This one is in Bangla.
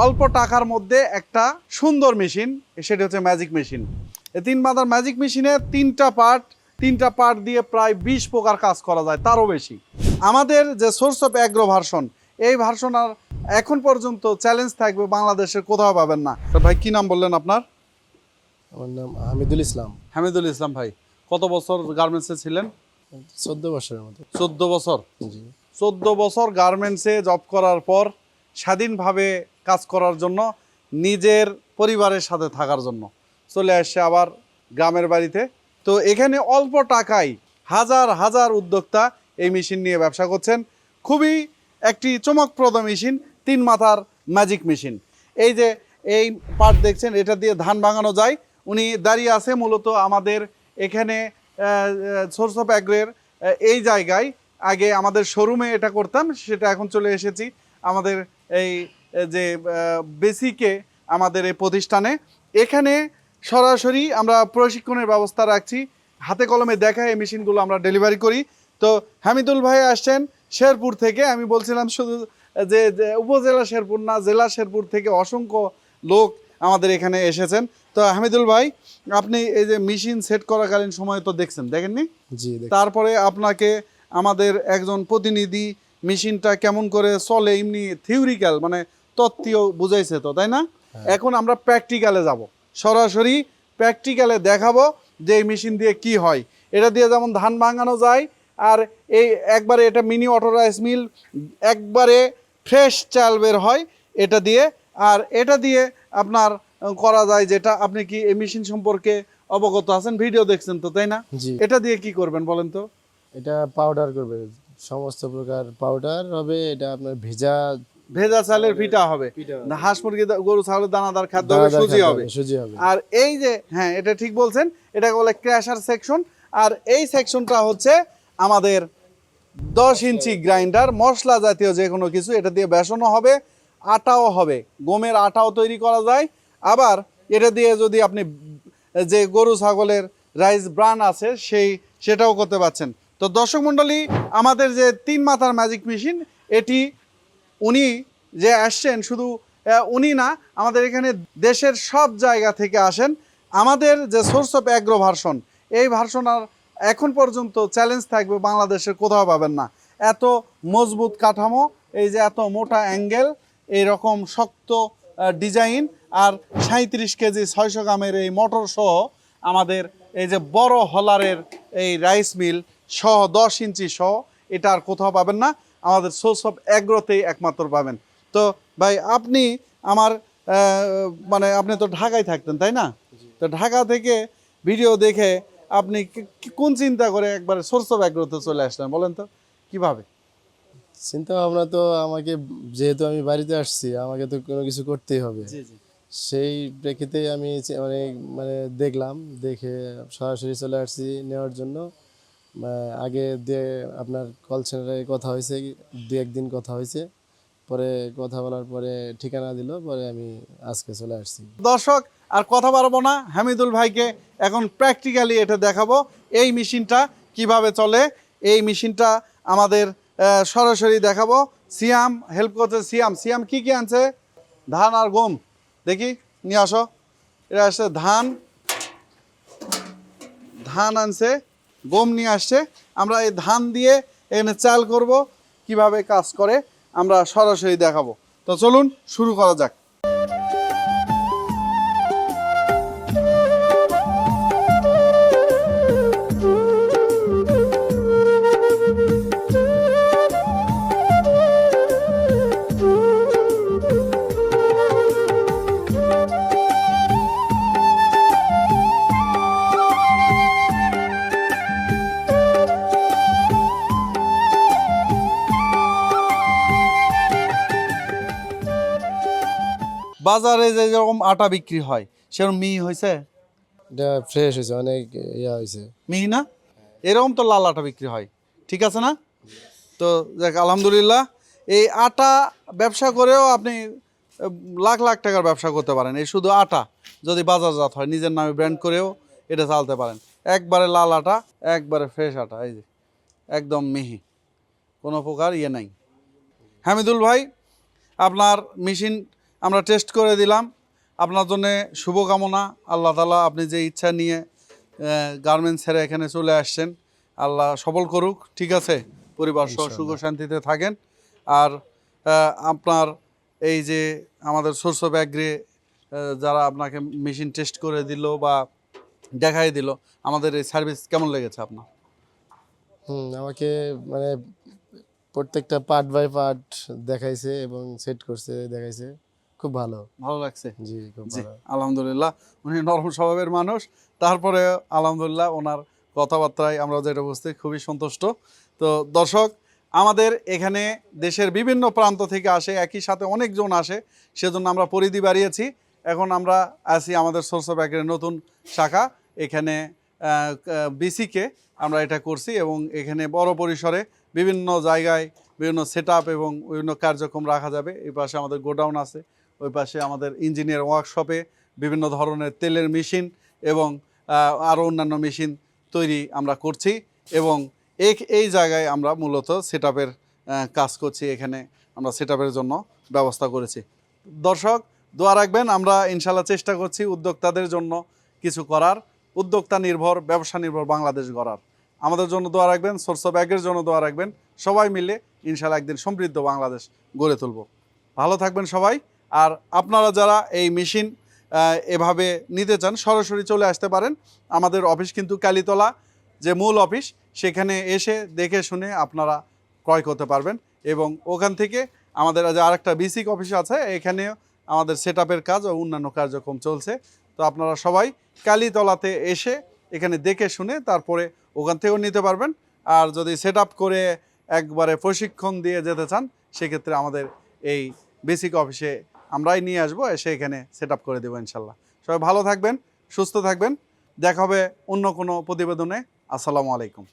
অল্প টাকার মধ্যে একটা সুন্দর মেশিন সেটা হচ্ছে ম্যাজিক মেশিন এই তিন মাথার ম্যাজিক মেশিনে তিনটা পার্ট তিনটা পার্ট দিয়ে প্রায় বিশ প্রকার কাজ করা যায় তারও বেশি। আমাদের যে সোর্স অফ অ্যাগ্রো ভার্সন এই ভার্সন আর এখন পর্যন্ত চ্যালেঞ্জ থাকবে বাংলাদেশের কোথাও পাবেন না। ভাই কি নাম বললেন আপনার? আমার নাম হামিদুল ইসলাম। হামিদুল ইসলাম ভাই কত বছর গার্মেন্টসে ছিলেন? চোদ্দ বছরের মতো। চোদ্দ বছর? জি। চোদ্দ বছর গার্মেন্টসে জব করার পর স্বাধীনভাবে কাজ করার জন্য, নিজের পরিবারের সাথে থাকার জন্য। চলে আসছে আবার গ্রামের বাড়িতে। তো এখানে অল্প টাকায় হাজার হাজার উদ্যোক্তা এই মেশিন নিয়ে ব্যবসা করছেন। খুবই একটি চমকপ্রদ মেশিন, তিন মাথার ম্যাজিক মেশিন। এই যে এই পার্ট দেখছেন, এটা দিয়ে ধান ভাঙানো যায়। উনি দাঁড়িয়ে আছে মূলত আমাদের এখানে সোর্স অফ অ্যাগ্রের এই জায়গায়। আগে আমাদের শোরুমে এটা করতাম, সেটা এখন চলে এসেছি। আমাদের এই যে বেসিকে আমাদের এই প্রতিষ্ঠানে। এখানে সরাসরি আমরা প্রশিক্ষণের ব্যবস্থা রাখছি। হাতে কলমে দেখা এই মেশিনগুলো আমরা ডেলিভারি করি। তো হামিদুল ভাই আসছেন শেরপুর থেকে। আমি বলছিলাম শুধু যে উপজেলা শেরপুর না জেলা শেরপুর থেকে অসংখ্য লোক আমাদের এখানে এসেছেন। তো হামিদুল ভাই আপনি এই যে মেশিন সেট করাকালীন সময় তো দেখছেন দেখেননি? জি তারপরে আপনাকে আমাদের একজন প্রতিনিধি মেশিনটা কেমন করে চলে এমনি থিওরিক্যাল মানে তত্ত্বীয় বুঝাইছে তো তাই না? এখন আমরা প্র্যাকটিক্যালে যাব। সরাসরি প্র্যাকটিক্যালে দেখাবো যে এই মেশিন দিয়ে কি হয়। এটা দিয়ে যেমন ধান ভাঙানো যায় আর এই একবারে এটা মিনি অটো রাইস মিল একবারে ফ্রেশ চাল বের হয় এটা দিয়ে আর এটা দিয়ে আপনার করা যায় যেটা আপনি কি এই মেশিন সম্পর্কে অবগত আছেন ভিডিও দেখছেন তো তাই না? এটা দিয়ে কি করবেন বলেন তো? এটা পাউডার করবে সমস্ত প্রকার পাউডার হবে এটা আপনার ভেজা ভেজা চালের পিঠা হবে। হাঁস মুরগি গরু ছাগলের দানাদার খাদ্য হবে সুজি খাদ্য হবে। সুজি হবে। আর এই যে হ্যাঁ এটা ঠিক বলছেন এটাকে বলে ক্র্যাশার সেকশন। আর এই সেকশনটা হচ্ছে আমাদের দশ ইঞ্চি গ্রাইন্ডার মশলা জাতীয় যে কোনো কিছু এটা দিয়ে বেসনও হবে আটাও হবে। গমের আটাও তৈরি করা যায়। আবার এটা দিয়ে যদি আপনি যে গরু ছাগলের রাইস ব্রান আছে সেই সেটাও করতে পারছেন। তো দর্শক মণ্ডলী আমাদের যে তিন মাথার ম্যাজিক মেশিন এটি উনি যে আসছেন, শুধু উনি না, আমাদের এখানে দেশের সব জায়গা থেকে আসেন। আমাদের যে সোর্স অফ অ্যাগ্রো ভার্সন এই ভার্সন আর এখন পর্যন্ত চ্যালেঞ্জ থাকবে বাংলাদেশের কোথাও পাবেন না। এত মজবুত কাঠামো, এই যে এত মোটা অ্যাঙ্গেল এই রকম শক্ত ডিজাইন আর সাঁত্রিশ কেজি, ছয়শো গ্রামের এই মোটর সহ আমাদের এই যে বড় হলারের এই রাইস মিল সহ দশ ইঞ্চি সহ, এটা আর কোথাও পাবেন না। আমাদের সোর্স অফ অ্যাগ্রোতেই একমাত্র পাবেন। তো ভাই আপনি আমার মানে আপনি তো ঢাকায় থাকতেন তাই না? তো ঢাকা থেকে ভিডিও দেখে আপনি কোন চিন্তা করে একবারে সোর্স অফ অ্যাগ্রোতে চলে আসলেন বলেন তো কীভাবে? চিন্তা ভাবনা তো আমাকে যেহেতু আমি বাড়িতে আসছি আমাকে তো কোনো কিছু করতেই হবে। সেই প্রেক্ষিতে আমি মানে মানে দেখলাম দেখে সরাসরি চলে আসছি নেওয়ার জন্য। আগে দিয়ে আপনার কল সেন্টারে কথা হয়েছে, দু একদিন কথা হয়েছে। পরে কথা বলার পরে ঠিকানা দিল, পরে আমি আজকে চলে আসছি। দর্শক, আর কথা পারব না, হামিদুল ভাইকে এখন প্র্যাকটিক্যালি এটা দেখাবো, এই মেশিনটা কীভাবে চলে, এই মেশিনটা আমাদের সরাসরি দেখাবো। সিয়াম হেল্প করছে সিয়াম। সিয়াম, কি কি আনছে? ধান আর গম। দেখি, নিয়ে আসো। এটা আসছে ধান। ধান আনছে। গম নিয়ে আসছে। আমরা এই ধান দিয়ে এখানে চাল করব, কীভাবে কাজ করে, আমরা সরাসরি দেখাবো। তো চলুন, শুরু করা যাক। বাজারে যে যেরকম আটা বিক্রি হয় সেরকম মিহি হয়েছে? এটা ফ্রেশ হয়েছে অনেক ইয়া হয়েছে। মিহি না? এরকম তো লাল আটা বিক্রি হয়। ঠিক আছে না? তো দেখ আলহামদুলিল্লাহ এই আটা ব্যবসা করেও আপনি লাখ লাখ টাকার ব্যবসা করতে পারেন। এই শুধু আটা যদি বাজারজাত হয় নিজের নামে ব্র্যান্ড করেও এটা চালতে পারেন। একবারে লাল আটা একবারে ফ্রেশ আটা এই যে একদম মিহি। কোনো প্রকার ইয়ে নাই। হামিদুল ভাই আপনার মেশিন আমরা টেস্ট করে দিলাম। আপনার জন্য শুভকামনা। আল্লাহ তালা আপনি যে ইচ্ছা নিয়ে গার্মেন্টস ছেড়ে এখানে চলে আসছেন আল্লাহ সবল করুক। ঠিক আছে? পরিবার সহ সুখ শান্তিতে থাকেন। আর আপনার এই যে আমাদের সোর্স অফ অ্যাগ্রি যারা আপনাকে মেশিন টেস্ট করে দিল বা দেখাই দিল আমাদের এই সার্ভিস কেমন লেগেছে আপনার? হুম আমাকে মানে প্রত্যেকটা পার্ট বাই পার্ট দেখাইছে এবং সেট করছে দেখাইছে। খুব ভালো। ভালো লাগছে? জি খুব জি ভালো। আলহামদুলিল্লাহ। উনি নরম স্বভাবের মানুষ। তারপরে আলহামদুলিল্লাহ ওনার কথাবার্তায় আমরা যেটা বুঝতে খুবই সন্তুষ্ট। তো দর্শক আমাদের এখানে দেশের বিভিন্ন প্রান্ত থেকে আসে একই সাথে অনেকজন আসে সেজন্য আমরা পরিধি বাড়িয়েছি। এখন আমরা আছি আমাদের সোর্স অফ নতুন শাখা। এখানে বিসিকে আমরা এটা করছি এবং এখানে বড় পরিসরে বিভিন্ন জায়গায় বিভিন্ন সেট এবং বিভিন্ন কার্যক্রম রাখা যাবে। এই পাশে আমাদের গোডাউন আছে। ওই পাশে আমাদের ইঞ্জিনিয়ার ওয়ার্কশপে বিভিন্ন ধরনের তেলের মেশিন এবং আরও অন্যান্য মেশিন তৈরি আমরা করছি এবং এই এই জায়গায় আমরা মূলত সেট কাজ করছি। এখানে আমরা সেট জন্য ব্যবস্থা করেছি। দর্শক, দোয়া রাখবেন, আমরা ইনশাল্লাহ চেষ্টা করছি উদ্যোক্তাদের জন্য কিছু করার। উদ্যোক্তা নির্ভর, ব্যবসা নির্ভর বাংলাদেশ গড়ার। আমাদের জন্য দোয়া রাখবেন সোর্স ব্যাগের জন্য দোয়া রাখবেন। সবাই মিলে ইনশাল্লাহ একদিন সমৃদ্ধ বাংলাদেশ গড়ে তুলব। ভালো থাকবেন সবাই। আর আপনারা যারা এই মেশিন এভাবে নিতে চান, সরাসরি চলে আসতে পারেন। আমাদের অফিস কিন্তু কালীতলা, যে মূল অফিস, সেখানে এসে দেখে শুনে আপনারা ক্রয় করতে পারবেন। এবং ওখান থেকে আমাদের যে আরেকটা বিসিক অফিস আছে এখানে আমাদের সেট কাজ ও অন্যান্য কার্যক্রম চলছে। তো আপনারা সবাই কালীতলাতে এসে এখানে দেখে শুনে তারপরে ওখান থেকেও নিতে পারবেন। আর যদি সেট করে একবারে প্রশিক্ষণ দিয়ে যেতে চান, সেক্ষেত্রে আমাদের এই বেসিক অফিসে আমরাই নিয়ে আসব, এসে এখানে সেট করে দেবো ইনশাল্লাহ। সবাই ভালো থাকবেন, সুস্থ থাকবেন। দেখা হবে অন্য কোনো প্রতিবেদনে। আসসালামু আলাইকুম।